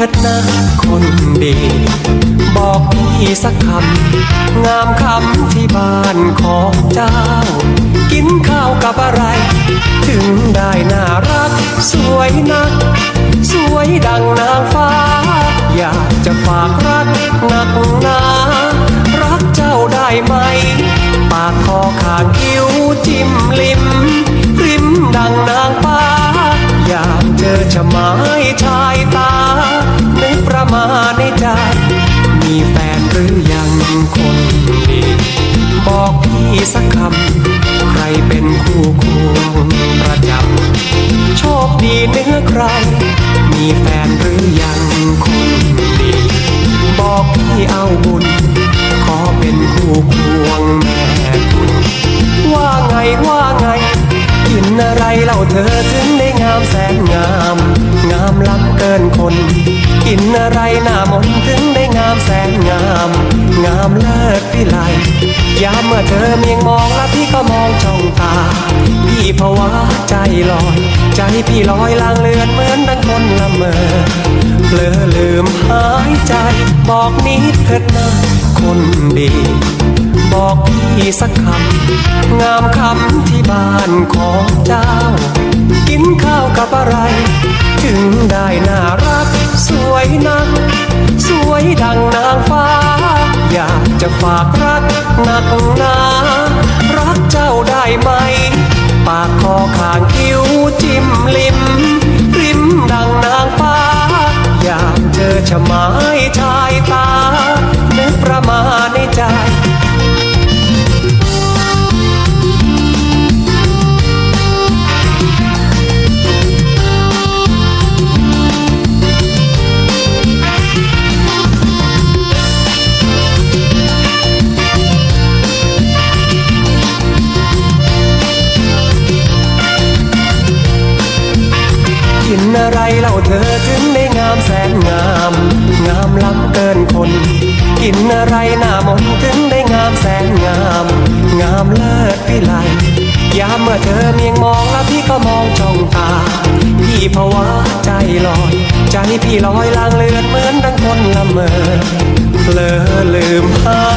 ถิดนะคนดี บอกพี่สักคำ งามคำที่บ้านของเจ้า สักคำ ใครเป็นคู่ควงประจำ โชคดีเนื้อใคร มีแฟนหรือยังคนดี บอกพี่เอาบุญ ขอเป็นคู่ควงแม่คุณ ว่าไงว่าไง กินอะไรเล่าเธอถึงได้งามแสนงาม งามล้ำเกินคน กินอะไรหน้ามนถึงได้งามแสนงาม งามเลิศวิไลยามเมื่อเธอเมียงมองแล้วพี่ก็มองจ้องตา พี่ภาวะใจลอย ใจพี่ลอยลางเลือนเหมือนดังคนละเมอเพลอลืมหายใจ บอกนิดเถิดนะคนดี บอกพี่สักคำ งามคำที่บ้านของเจ้า กินข้าวกับอะไร ถึงได้น่ารัก สวยนัก สวยดังนางฟ้า จะฝากรักหนักหนารักเจ้าได้ไหม ปากคอขางคิ้วจิ้มลิมริมดังนางฟ้า อยากเจอชะไม้ชายตานึกประมาณในใจาเธอถึงได้งามแสนงาม งามล้ำเกินคน กินอะไรหน้ามนถึงได้งามแสนงาม งามเลิศวิไลยามเมื่อเธอเมียงมองแล้วพี่ก็มองจ้องตา พี่ภาวะใจลอย ใจพี่ลอยลางเลือนเหมือนดังคนละเมอเลอลืมหา